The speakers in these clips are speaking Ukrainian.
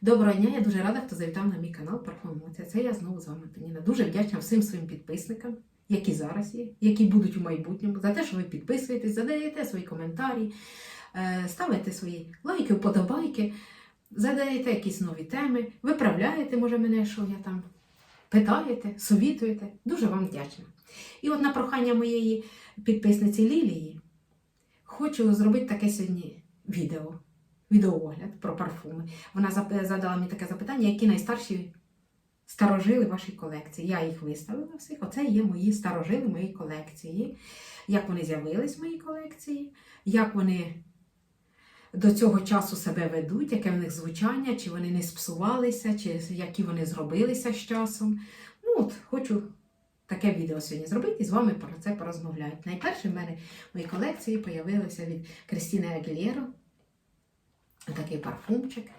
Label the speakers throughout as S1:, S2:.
S1: Доброго дня, я дуже рада, хто завітав на мій канал Парфумація. Це я знову з вами Таніна. Дуже вдячна всім своїм підписникам, які зараз є, які будуть у майбутньому, за те, що ви підписуєтесь, задаєте свої коментарі, е, ставите свої лайки, вподобайки, задаєте якісь нові теми, виправляєте, може, мене, що я там питаєте, совітуєте. Дуже вам вдячна. І от на прохання моєї підписниці Лілії хочу зробити таке сьогодні відео. Відеоогляд про парфуми. Вона задала мені таке запитання, які найстарші старожили вашій колекції. Я їх виставила всіх. Оце є мої старожили моєї колекції. Як вони з'явились в моїй колекції, як вони до цього часу себе ведуть, яке в них звучання, чи вони не спсувалися, чи які вони зробилися з часом. Ну от, хочу таке відео сьогодні зробити і з вами про це порозмовляти. Найперше в мене в моїй колекції появилися від Крістіни Агілєро такий парфумчик.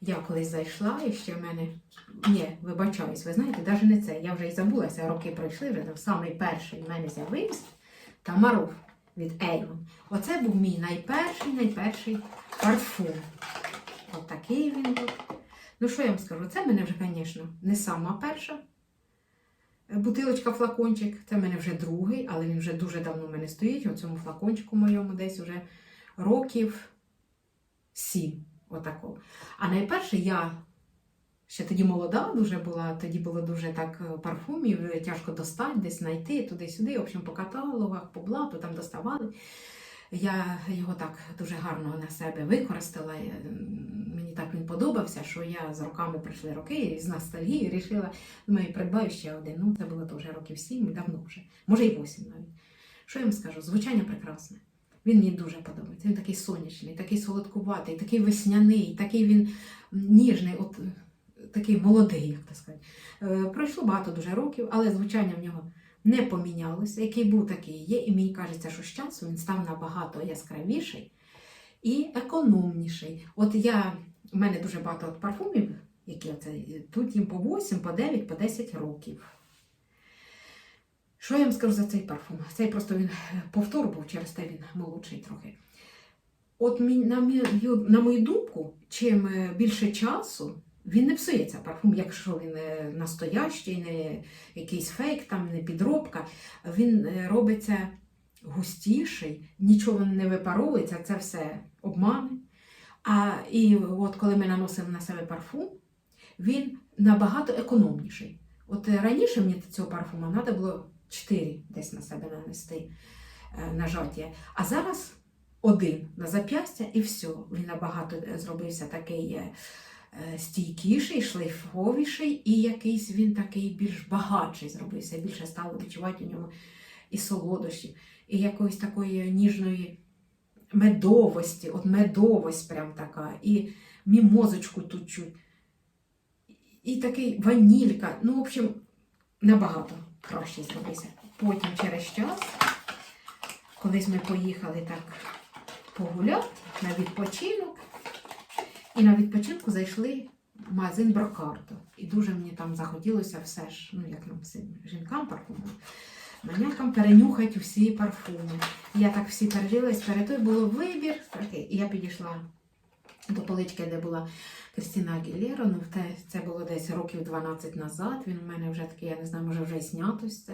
S1: Я колись зайшла і ще в мене. Ні, вибачаюсь, ви знаєте, навіть не це. Я вже і забулася, роки пройшли, вже там самий перший в мене з'явився Тамаруф від Avon. Оце був мій найперший, найперший парфум. От такий він був. Ну, що я вам скажу? Це в мене вже, звісно, не сама перша бутилочка, флакончик. Це в мене вже другий, але він вже дуже давно в мене стоїть. У цьому флакончику моєму десь вже років сім. Отако. А найперше я ще тоді молода дуже була, тоді було дуже так е, парфумів, е, тяжко достати, десь знайти, туди-сюди, в общем, по каталогах, по блату там доставали. Я його так дуже гарно на себе використала. Мені так він подобався, що я з роками прийшли роки і з ностальгії рішила, думаю, придбаю ще один. Ну, це було то вже років сім, давно вже, може і восім навіть. Що я вам скажу? Звучання прекрасне. Він мені дуже подобається. Він такий сонячний, такий солодкуватий, такий весняний, такий він ніжний, от е, такий молодий, як так сказати. Е, Пройшло багато дуже років, але звучання в нього не помінялося. Який був, такий є. І мені кажеться, що з часу він став набагато яскравіший і економніший. От я, в мене дуже багато от парфумів, які оце, тут їм по 8, по 9, по 10 років. Що я вам скажу за цей парфум? Цей просто він е, повтор був, через те він молодший трохи. От на мою, на мою думку, чим е, більше часу, він не псується парфум, якщо він не настоящий, не якийсь фейк, там, не підробка. Він е, робиться густіший, нічого не випаровується, це все обмани. А і от коли ми наносимо на себе парфум, він набагато економніший. От раніше мені цього парфуму треба було 4 десь на себе нанести е, нажаття. А зараз один на зап'ястя і все. Він набагато е, зробився такий е, стійкіший, шлейфовіший, і якийсь він такий більш багатший зробився. Більше стало відчувати у ньому і солодощів, і якоїсь такої ніжної медовості, от медовость прям така, і мімозочку тут чуть. І такий ванілька. Ну, в общем, набагато краще зробився. Потім через час, колись ми поїхали так погуляти на відпочинок, і на відпочинку зайшли в магазин Брокарто. І дуже мені там захотілося все ж, ну як нам всім жінкам парфуму, манякам перенюхати всі парфуми. Я так всі передивилась, перед той було вибір. І я підійшла до полички, де була Кристина Агілєро, ну це було десь років 12 назад. Він у мене вже такий, я не знаю, може вже і знятось це.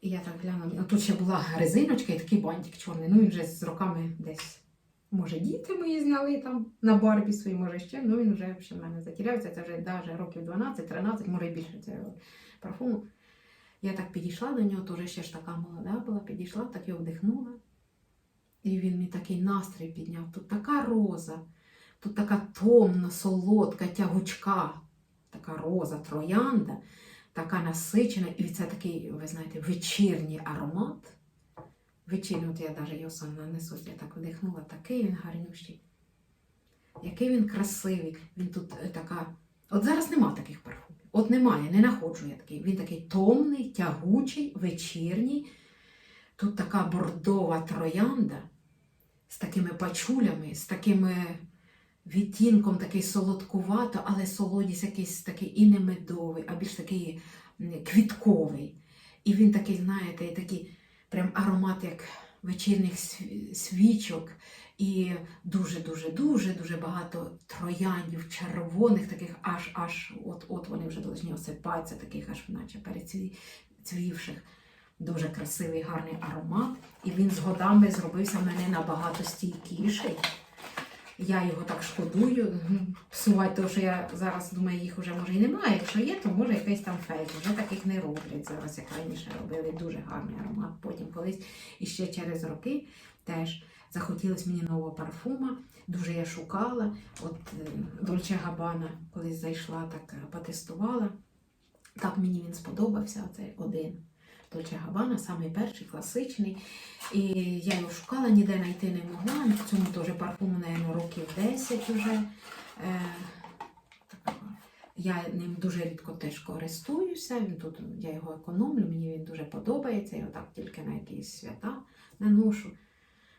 S1: І я так глянула. Ну, тут ще була резиночка і такий бантик чорний. Ну він вже з роками десь. Може, діти мої зняли там на барбі свої, може ще. Ну він вже в мене затірявся. Це вже навіть років 12-13, може більше цього парфуму. Я так підійшла до нього, теж ще ж така молода була, підійшла, так його вдихнула. І він мені такий настрій підняв. Тут така роза, тут така томна, солодка, тягучка, така роза, троянда, така насичена. І це такий, ви знаєте, вечірній аромат. Вечірній, от я навіть його сам нанесу, я так вдихнула, такий він гарнющий. Який він красивий. Він тут е, така. От зараз нема таких парфумів. От немає, не находжу я такий. Він такий томний, тягучий, вечірній. Тут така бордова троянда з такими пачулями, з такими відтінком, такий солодкувато, але солодість якийсь такий і не медовий, а більш такий квітковий. І він такий, знаєте, такий прям аромат, як вечірніх свічок, І дуже-дуже дуже багато трояндів, червоних, таких аж аж от от вони вже повинні осипатися, таких аж наче перецвівших. Дуже красивий, гарний аромат. І він з годами зробився в мене набагато стійкіший. Я його так шкодую. Псувати, тому що я зараз думаю, їх вже може і немає. Якщо є, то може якийсь там фейк. Вже таких не роблять зараз, як раніше робили. Дуже гарний аромат. Потім колись і ще через роки теж захотілось мені нового парфума. Дуже я шукала. От Дольче Габана колись зайшла, так е, потестувала. Так мені він сподобався, оцей один. Дольче Габана, самий перший, класичний. І я його шукала, ніде знайти не могла. В цьому теж парфуму, мабуть, років 10 вже. Е, я ним дуже рідко теж користуюся. Він тут я його економлю, мені він дуже подобається. Я отак тільки на якісь свята наношу.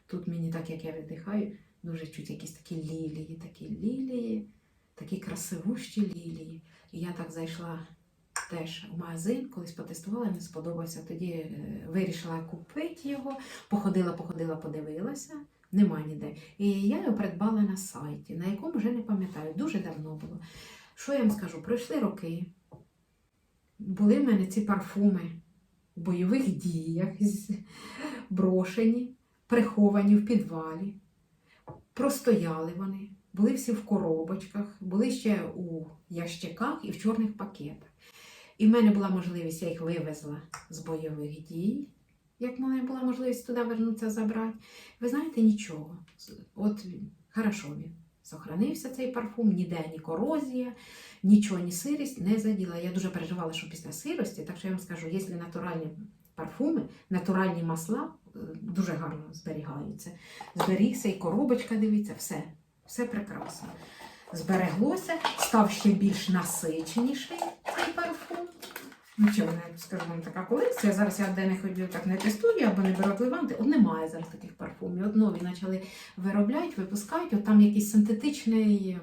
S1: Тут мені, так як я видихаю, дуже чуть якісь такі лілії, такі лілії, такі красивущі лілії. І я так зайшла теж в магазин, колись потестувала, мені сподобався. Тоді е, вирішила купити його, походила, походила, подивилася. Нема ніде. І я його придбала на сайті, на якому вже не пам'ятаю, дуже давно було. Що я вам скажу? Пройшли роки. Були в мене ці парфуми в бойових діях, брошені, приховані в підвалі. Простояли вони, були всі в коробочках, були ще у ящиках і в чорних пакетах. І в мене була можливість, я їх вивезла з бойових дій, як в мене була можливість туди вернутися забрати. Ви знаєте, нічого. От хорошо він. Сохранився цей парфум, ніде ні корозія, нічого, ні сирість не заділа. Я дуже переживала, що після сирості, так що я вам скажу, якщо натуральні парфуми, натуральні масла е, дуже гарно зберігаються. Зберігся і коробочка, дивіться, все, все прекрасно. Збереглося, став ще більш насиченіший. Нічого не скажу вам така колекція. Зараз я де не ходю, так не тестую або не беру Леванти. От немає зараз таких парфумів. От нові почали виробляти, випускають. От там якесь синтетичне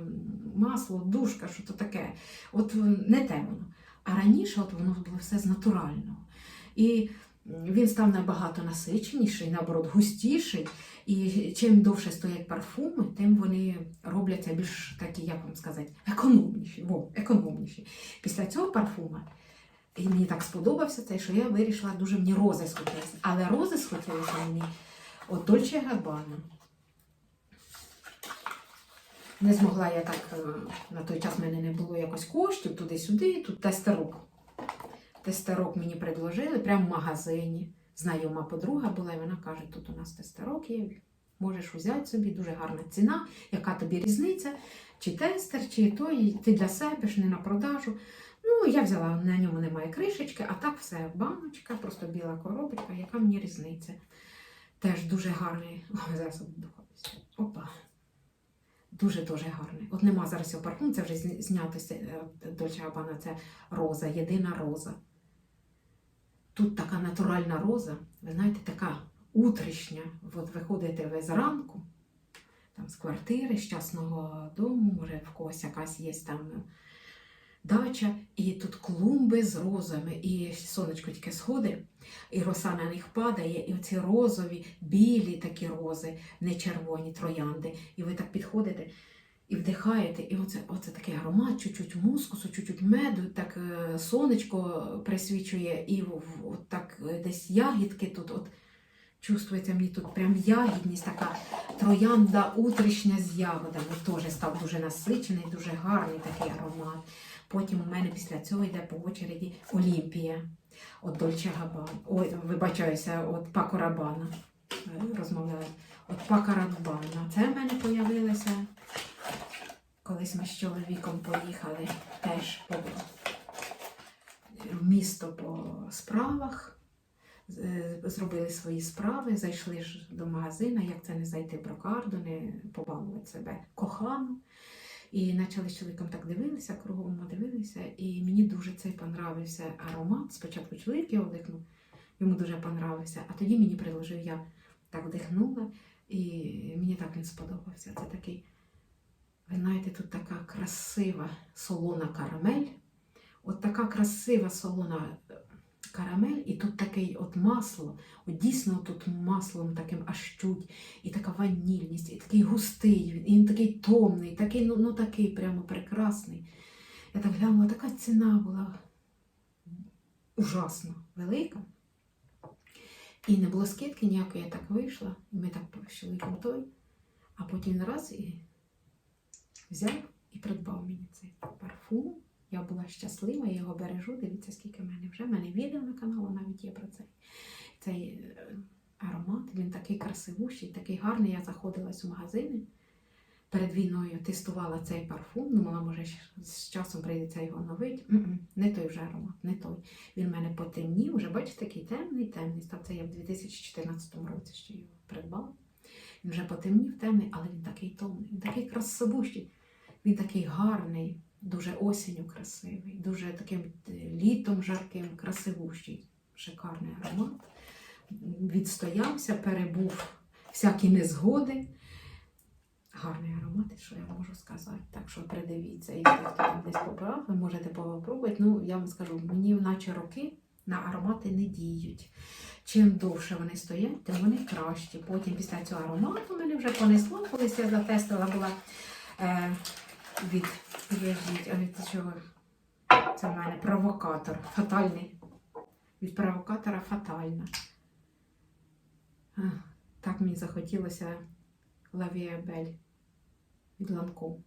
S1: масло, душка, що то таке. От не те воно. А раніше от воно було все з натурального. І він став набагато насиченіший, наоборот, густіший. І чим довше стоять парфуми, тим вони робляться більш такі, як вам сказати, економніші. Во, економніші. Після цього парфума і мені так сподобався цей, що я вирішила дуже мені рози схотілося. Але рози схотілося мені от Габбана. Не змогла я так, е, на той час в мене не було якось коштів туди-сюди, тут тестерок. Тестерок мені предложили прямо в магазині. Знайома подруга була, і вона каже, тут у нас тестерок є, можеш взяти собі, дуже гарна ціна, яка тобі різниця, чи тестер, чи той, ти для себе ж не на продажу. Ну, я взяла, на ньому немає кришечки, а так все, баночка, просто біла коробочка, яка мені різниця. Теж дуже гарний. Зараз обдухаюся. Опа. Дуже-дуже гарний. От нема зараз цього парфум, це вже зні- знято з Дольче Габбана, це роза, єдина роза. Тут така натуральна роза, ви знаєте, така утрішня. От виходите ви зранку, там з квартири, з частного дому, може в когось якась є там дача, і тут клумби з розами, і сонечко тільки сходить, і роса на них падає, і оці розові, білі такі рози, не червоні троянди. І ви так підходите і вдихаєте, і оце, оце такий аромат, чуть-чуть мускусу, чуть-чуть меду, так е, сонечко присвічує, і от так е, десь ягідки тут. от Чувствується мені тут прям ягідність, така троянда утрішня з ягодами. Теж став дуже насичений, дуже гарний такий аромат. Потім у мене після цього йде по очереді Олімпія. От Дольче Габбана. Ой, вибачаюся, от Пако Рабана. Е, Розмовляю. От Пако Рабана. Це в мене появилося. Колись ми з чоловіком поїхали теж по в місто по справах. Е, Зробили свої справи, зайшли ж до магазину, як це не зайти в брокарду, не побалувати себе кохану. І почали з чоловіком так дивилися, кругом дивилися, і мені дуже цей понравився аромат. Спочатку чоловік його вдихнув, йому дуже понравився, а тоді мені предложив, я так вдихнула, і мені так він сподобався. Це такий, ви знаєте, тут така красива солона карамель. От така красива солона, карамель, і тут такий от масло, от дійсно тут маслом таким аж і така ванільність, і такий густий, і він такий томний, такий, ну, ну такий прямо прекрасний. Я так глянула, така ціна була ужасно велика. І не було скидки ніякої, я так вийшла, і ми так з чоловіком а потім раз і взяв і придбав мені цей парфум. Я була щаслива, я його бережу. Дивіться, скільки в мене вже. В мене відео на каналу навіть є про цей, цей е, аромат. Він такий красивущий, такий гарний. Я заходилась у магазини. Перед війною тестувала цей парфум. Думала, може, з часом прийдеться його оновити. М-м, Не той вже аромат, не той. Він в мене потемнів. Вже бачите, такий темний, темний. Став це я в 2014 році ще його придбала. Він вже потемнів, темний, але він такий томний, він такий красивущий. Він такий гарний, дуже осінню красивий, дуже таким е, літом жарким, красивущий, шикарний аромат. Відстоявся, перебув всякі незгоди. Гарний аромат, що я можу сказати. Так що придивіться, і хто там десь побрав, ви можете попробувати. Ну, я вам скажу, мені наче роки на аромати не діють. Чим довше вони стоять, тим вони кращі. Потім після цього аромату мене вже понесло, колись я затестила була е, від, підождіть, а від чого? Це в мене провокатор, фатальний. Від провокатора фатальна. Так мені захотілося лавіабель від ланку.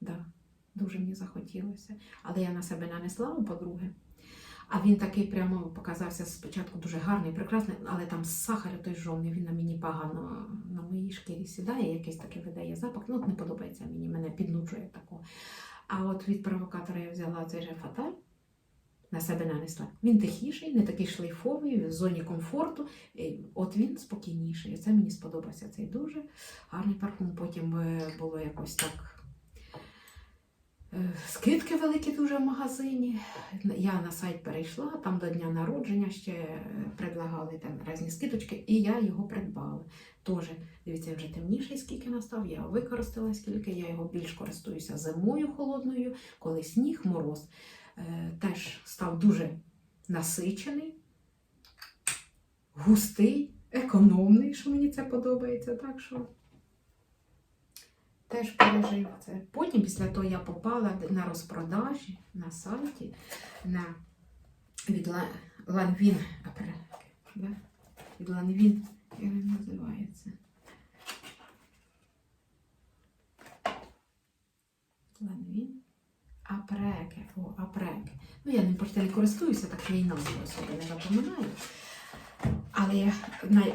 S1: Да, дуже мені захотілося. Але я на себе нанесла, по-друге. А він такий прямо показався спочатку дуже гарний, прекрасний, але там сахар той жовний, він на мені погано на моїй шкірі сідає, якийсь такий видає запах. Ну, не подобається мені, мене піднуджує такого. А от від провокатора я взяла цей же фаталь, на себе нанесла. Він тихіший, не такий шлейфовий, в зоні комфорту. От він спокійніший. І Це мені сподобався цей дуже гарний парфум. Потім е, було якось так. Е, Скидки великі дуже в магазині. Я на сайт перейшла, там до дня народження ще е, предлагали там різні скидочки, і я його придбала. Тоже, дивіться, вже темніший, скільки настав, я використала скільки, я його більш користуюся зимою холодною, коли сніг, мороз. Е, Теж став дуже насичений, густий, економний, що мені це подобається. Так що теж пережив це. Потім, після того, я попала на розпродажі на сайті на від Ланвін. Від Ланвін, як він називається? Ланвін. Апреки. О, апреки. Ну, я ним просто не користуюся, так що і назву особи не запам'ятаю. Але я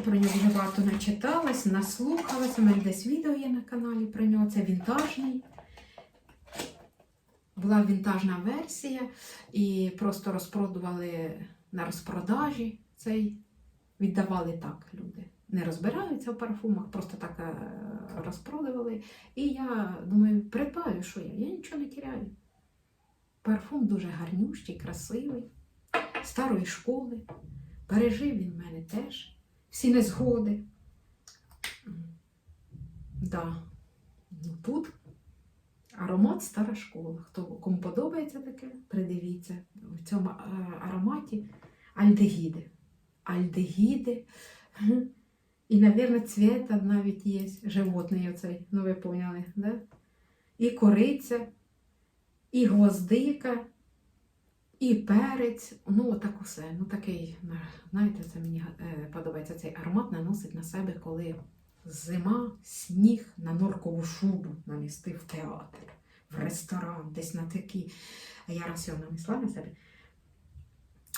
S1: про нього вже багато начиталась, наслухалась. У мене десь відео є на каналі про нього. Це вінтажний. Була вінтажна версія, і просто розпродували на розпродажі цей. Віддавали так люди. Не розбираються в парфумах, просто так е, розпродавали. І я думаю, придбаю, що я? Я нічого не тіряю. Парфум дуже гарнющий, красивий, старої школи. Пережив він мене теж. Всі незгоди. Да. Ну, тут аромат стара школа. Хто кому подобається таке, придивіться. В цьому е, ароматі альдегіди. Альдегіди. І, мабуть, цвіта навіть є. Животний оцей, ну ви поняли, да? І кориця, і гвоздика, і перець. Ну, отак усе. Ну, такий, знаєте, це мені е, подобається цей аромат наносить на себе, коли зима, сніг на норкову шубу нанести в театр, в ресторан, десь на такі. Я раз його нанесла на себе.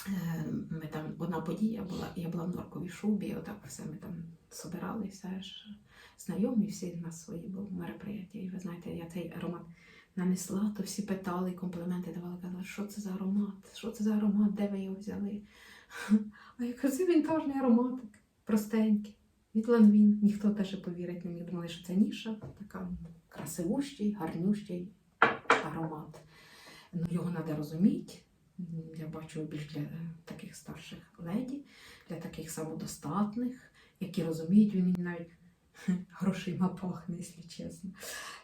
S1: Е, Ми там одна подія була, я була в норковій шубі, отак все ми там собиралися. Ж. Знайомі всі в нас свої були мероприятия. І ви знаєте, я цей аромат нанесла, то всі питали, компліменти давали, казали, що це за аромат? Що це за аромат, де ви його взяли? А я кажу, вінтажний ароматик, простенький. Від Ланвін. Ніхто теж повірить міг. Думали, що це ніша, така красивущий, гарнющий аромат. Ну, його треба розуміти. Я бачу більш для таких старших леді, для таких самодостатних, які розуміють, він навіть грошима пахне, якщо чесно.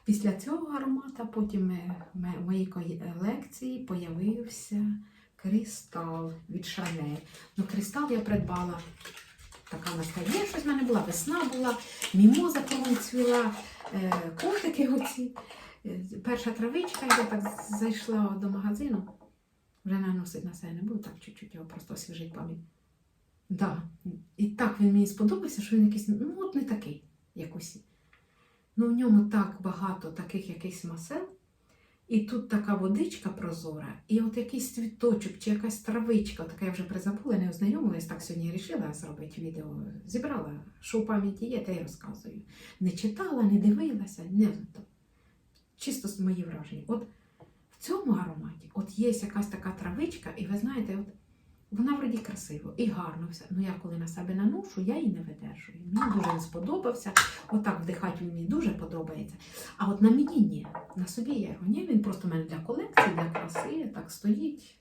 S1: Після цього аромата потім е, в моїй лекції появився Кристал від Шанель. Ну, кристал я придбала. Така настає, щось в мене була, весна була, мімоза кругом цвіла, е, котики оці. Е, Перша травичка, я так зайшла до магазину, вже наносить на себе не буду, так чуть-чуть його просто освіжить пам'ять. Да. І так він мені сподобався, що він якийсь, ну от не такий, як усі. Ну в ньому так багато таких якихось масел. І тут така водичка прозора, і от якийсь цвіточок чи якась травичка, така я вже призабула, не ознайомилась, так сьогодні вирішила зробити відео. Зібрала, що в пам'яті є, те й розказую. Не читала, не дивилася, не то. Чисто мої враження. От в цьому ароматі от є якась така травичка, і ви знаєте, от вона вроді красиво і гарно все. Ну я коли на себе наношу, я її не видержую. Мені дуже не сподобався. Отак вдихати мені дуже подобається. А от на мені ні. На собі я його ні. Він просто в мене для колекції, для краси, так стоїть.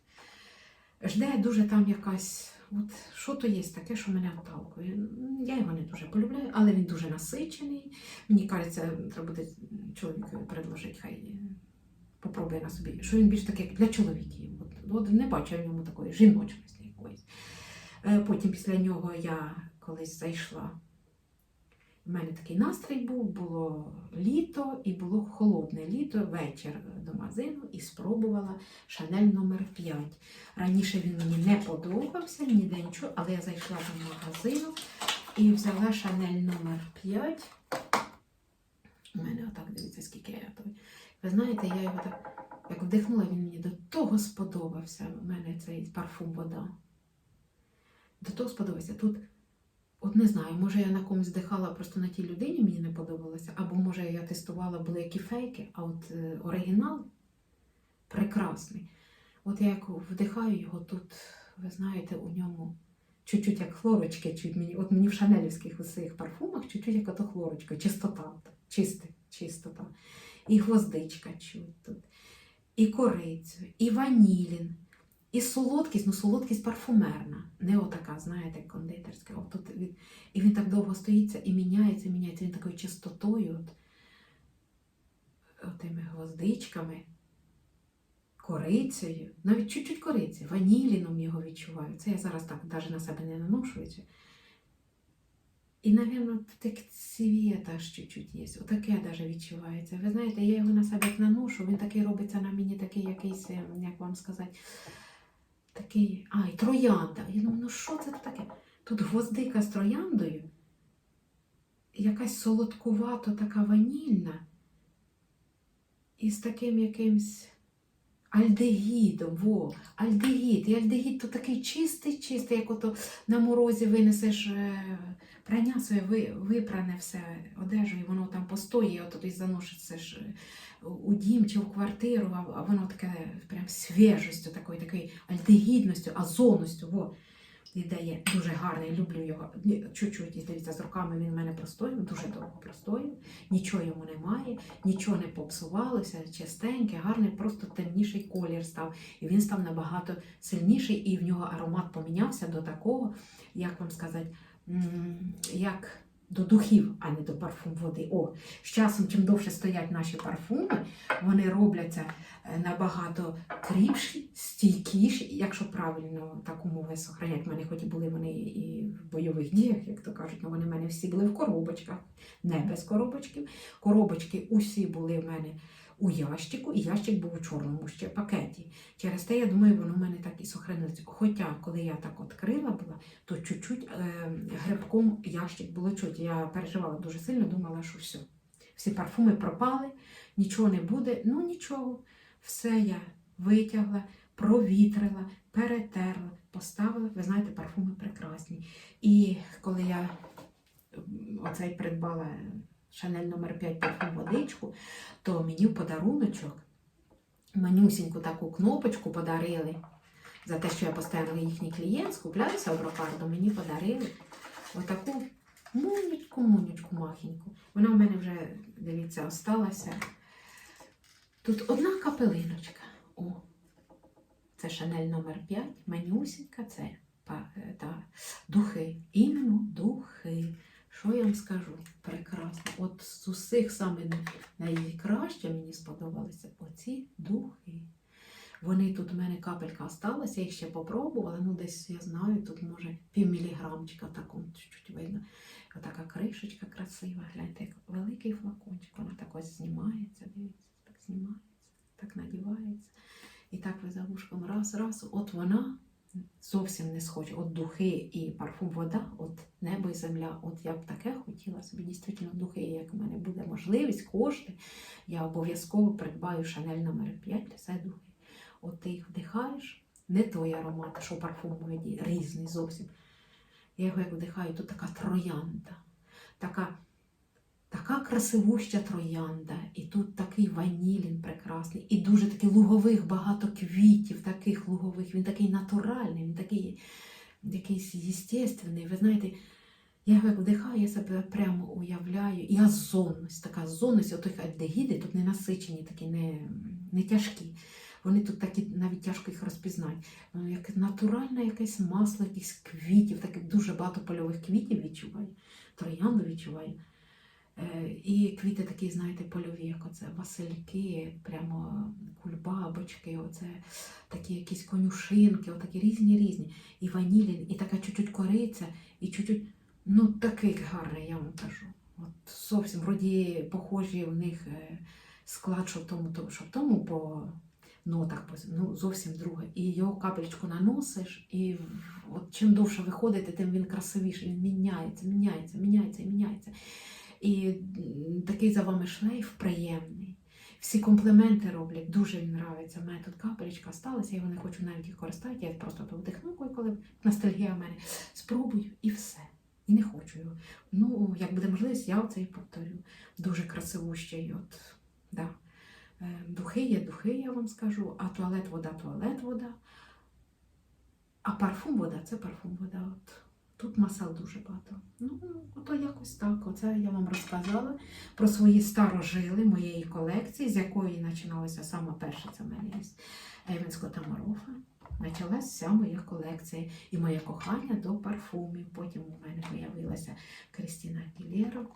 S1: Жде дуже там якась. От що то є таке, що мене отталкує. Я його не дуже полюбляю, але він дуже насичений. Мені кажеться, треба буде чоловікові предложити, хай попробує на собі. Що він більш такий для чоловіків. От, от не бачу я в ньому такої жіночності якоїсь. Е, Потім після нього я колись зайшла. У мене такий настрій був, було літо і було холодне літо, вечір до магазину і спробувала Шанель номер 5. Раніше він мені не подобався, ніде нічого, але я зайшла до магазину і взяла Шанель номер 5. У мене отак дивіться, скільки я той. Ви знаєте, я його так як вдихнула, він мені до того сподобався. У мене цей парфум вода. До того сподобався. Тут, от не знаю, може я на комусь вдихала, просто на тій людині мені не подобалося, або може я тестувала були які фейки, а от е, оригінал прекрасний. От я як вдихаю його тут, ви знаєте, у ньому чуть-чуть як хлорочки, чуть мені, от мені в шанелівських усіх парфумах чуть-чуть як ото хлорочка, чистота, чисте, чистота. І гвоздичка чуть тут, і корицю, і ванілін, і солодкість, ну солодкість парфумерна, не отака, знаєте, кондитерська. От тут він, і він так довго стоїться і міняється, міняється він такою чистотою, от, отими гвоздичками, корицею, навіть чуть-чуть кориці, ваніліном його відчуваю. Це я зараз так навіть на себе не наношу. І, напевно, так цвіта аж чуть-чуть є. Отаке навіть відчувається. Ви знаєте, я його на себе наношу, він такий робиться на мені такий якийсь, е, як вам сказати, такий. Ай, троянда. Я думаю, ну що це таке? Тут гвоздика з трояндою, якась солодкувато така ванільна. І з таким якимсь альдегідом. Во, альдегід. І альдегід то такий чистий, чистий, як ото на морозі винесеш е, прання своє ви, випране все одежу, і воно там постоїть, от тоді заноситься ж е, у дім чи в квартиру, а, воно таке прям свіжістю, такою, такою альдегідністю, озонністю. Во. І дає дуже гарний, люблю його. Чуть-чуть, і дивіться, з руками він в мене простоїв, дуже довго простоїв, нічого йому немає, нічого не попсувалося, чистенький, гарний, просто темніший колір став. І він став набагато сильніший, і в нього аромат помінявся до такого, як вам сказати, як до духів, а не до парфум води. О, з часом, чим довше стоять наші парфуми, вони робляться е, набагато кріпші, стійкіші, якщо правильно так умови сохранять. У мене хоч і були вони і в бойових діях, як то кажуть, але вони в мене всі були в коробочках, не без коробочків. Коробочки усі були в мене у ящику, і ящик був у чорному ще пакеті. Через те, я думаю, воно в мене так і сохранилось. Хоча, коли я так відкрила була, то чуть-чуть е, грибком ящик було чуть. Я переживала дуже сильно, думала, що все. Всі парфуми пропали, нічого не буде. Ну нічого. Все я витягла, провітрила, перетерла, поставила. Ви знаєте, парфуми прекрасні. І коли я оцей придбала Шанель номер 5 парфум водичку, то мені в подаруночок манюсіньку таку кнопочку подарили. За те, що я постійно їхній клієнт, скуплялася в Брокарду, мені подарили отаку мунечку, мунечку махеньку. Вона в мене вже, дивіться, осталася. Тут одна капелиночка. О, це Шанель номер 5, манюсінька, це е, та, духи. Іменно духи. Що я вам скажу? Прекрасно. От з усіх саме найкраще мені сподобалися оці духи. Вони тут у мене капелька осталася, я їх ще попробувала. Ну, десь я знаю, тут може пів міліграмчика, чуть-чуть видно. Отака кришечка красива. Гляньте, як великий флакончик. Вона так ось знімається, дивіться, так знімається, так надівається. І так ви за вушком раз, раз. От вона зовсім не схожа. От духи і парфум вода, от небо і земля. От я б таке хотіла собі дійсно духи, як в мене буде можливість, кошти. Я обов'язково придбаю Шанель номер 5 для себе духи. От ти їх вдихаєш, не той аромат, що парфумовий, різний зовсім. Я його як вдихаю, тут така троянда, така, така красивуща троянда, і тут такий ванілін прекрасний, і дуже таких лугових багато квітів, таких лугових. Він такий натуральний, він такий якийсь естественний. Ви знаєте, я як вдихаю, я себе прямо уявляю. І озонність, така озонність, отих альдегіди тут не насичені, такі не, не тяжкі. Вони тут такі навіть тяжко їх розпізнати. Як натуральне якесь масло, якихось квітів, таких дуже багато польових квітів відчуваю. Троянду відчуваю. Е, І квіти такі, знаєте, польові, як оце васильки, прямо кульбабочки, оце такі якісь конюшинки, отакі різні різні. І ванілін, і така чуть-чуть кориця, і чуть-чуть, ну такий гарний, я вам кажу. От зовсім вроді похожі в них е, склад, що в тому, то- що в тому по нотах, по- ну зовсім друге. І його капельку наносиш, і от чим довше виходите, тим він красивіший, він міняється, міняється, міняється і міняється. І такий за вами шлейф приємний. Всі компліменти роблять, дуже він нравиться. У мене тут капелечка сталася, я його не хочу навіть їх користувати. Я просто то вдихну, коли- ностальгія в мене. Спробую і все. І не хочу його. Ну, як буде можливість, я оце і повторю. Дуже красивущий. От, да. Е, Духи є духи, я вам скажу, а туалет вода, туалет вода. А парфум вода це парфум вода. От. Тут масел дуже багато. Ну, ото якось так. Оце я вам розказала про свої старожили моєї колекції, з якої починалася саме перша це мене є Ейвенського Тамарофа. Почалася вся моя колекція і моє кохання до парфумів. Потім у мене з'явилася Крістіна Агілєра,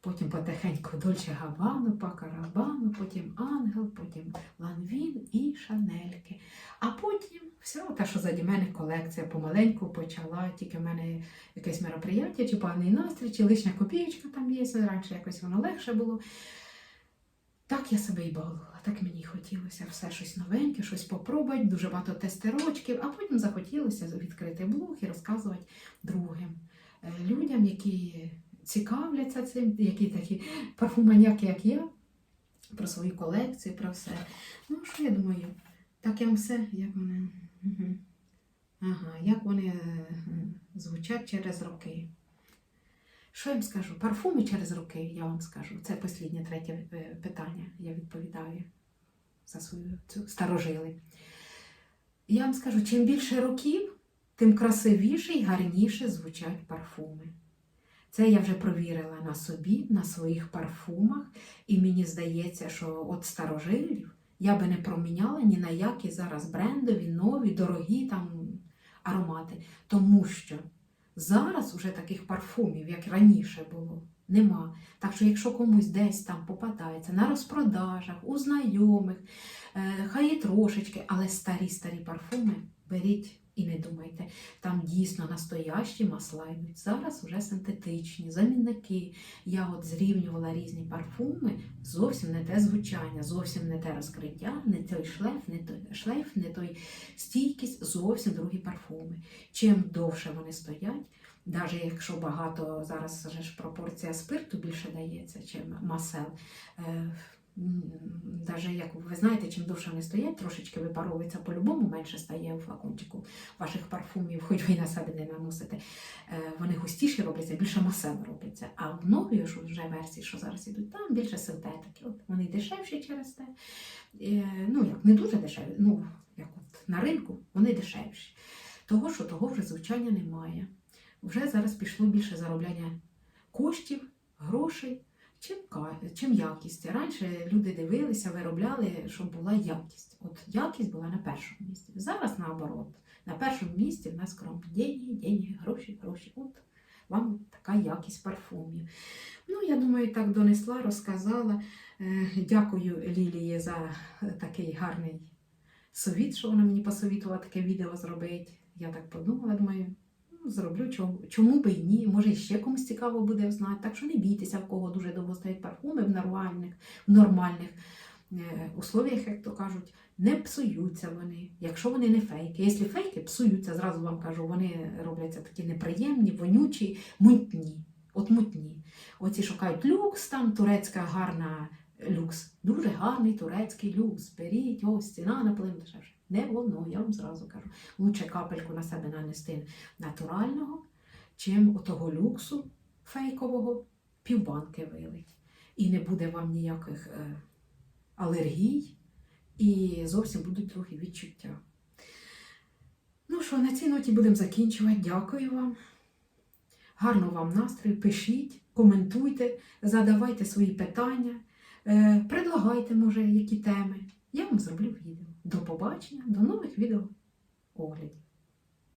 S1: потім потихеньку Дольче Габану, Пакарабану, потім Ангел, потім Ланвін і Шанельки. А потім все те, що заді мене колекція помаленьку почала, тільки в мене якесь мероприятие, чи поганий настрій, чи лишня копієчка там є, раніше якось воно легше було. Так я себе і балувала, так мені хотілося все щось новеньке, щось попробувати, дуже багато тестирочків, а потім захотілося відкрити блог і розказувати другим е, людям, які цікавляться цим, які такі парфуманяки, як я, про свою колекцію, про все. Ну, що я думаю, так я все, як вони. Ага, як вони е, звучать через роки. Що я вам скажу? Парфуми через роки, я вам скажу. Це останнє третє е, питання. Я відповідаю за свою цю старожили. Я вам скажу, чим більше років, тим красивіше і гарніше звучать парфуми. Це я вже провірила на собі, на своїх парфумах, і мені здається, що от старожилів я би не проміняла ні на які зараз брендові, нові, дорогі там аромати. Тому що зараз уже таких парфумів, як раніше було, нема. Так що, якщо комусь десь там попадається на розпродажах, у знайомих, е, хай і трошечки, але старі-старі парфуми беріть. І не думайте, там дійсно настоящі масла йдуть. Зараз вже синтетичні, замінники. Я от зрівнювала різні парфуми, зовсім не те звучання, зовсім не те розкриття, не той шлейф, не той шлейф, не той стійкість, зовсім другі парфуми. Чим довше вони стоять, навіть якщо багато зараз ж пропорція спирту більше дається, чим масел. Даже як ви знаєте, чим довше вони стоять, трошечки випаровується по-любому, менше стає у флакончику ваших парфумів, хоч ви на себе не наносите. Е, Вони густіші робляться, більше масел робляться. А в новій ж вже версії, що зараз ідуть, там більше синтетики. От вони дешевші через те. Е, Ну, як не дуже дешеві, ну, як от на ринку, вони дешевші. Того, що того вже звучання немає. Вже зараз пішло більше заробляння коштів, грошей, чим, якість. Раніше люди дивилися, виробляли, щоб була якість. От якість була на першому місці. Зараз наоборот. На першому місці в нас кром деньги, гроші, гроші. От вам така якість парфумів. Ну, я думаю, так донесла, розказала. Е, Дякую Лілії за такий гарний совіт, що вона мені посовітувала таке відео зробити. Я так подумала, думаю, зроблю, чому, чому би і ні. Може, ще комусь цікаво буде знати. Так що не бійтеся, в кого дуже довго стоять парфуми в нормальних, в нормальних е, условіях, як то кажуть, не псуються вони, якщо вони не фейки. Якщо фейки псуються, зразу вам кажу, вони робляться такі неприємні, вонючі, мутні. От мутні. Оці шукають люкс, там турецька гарна люкс. Дуже гарний турецький люкс. Беріть, ось ціна наплив дешевше. Не воно, я вам зразу кажу. Лучше капельку на себе нанести натурального, чим отого люксу фейкового півбанки вилить. І не буде вам ніяких е, алергій, і зовсім будуть трохи відчуття. Ну що, на цій ноті будемо закінчувати. Дякую вам. Гарного вам настрою, пишіть, коментуйте, задавайте свої питання, е, предлагайте, може, які теми. Я вам зроблю відео. До побачення, до нових відео оглядів.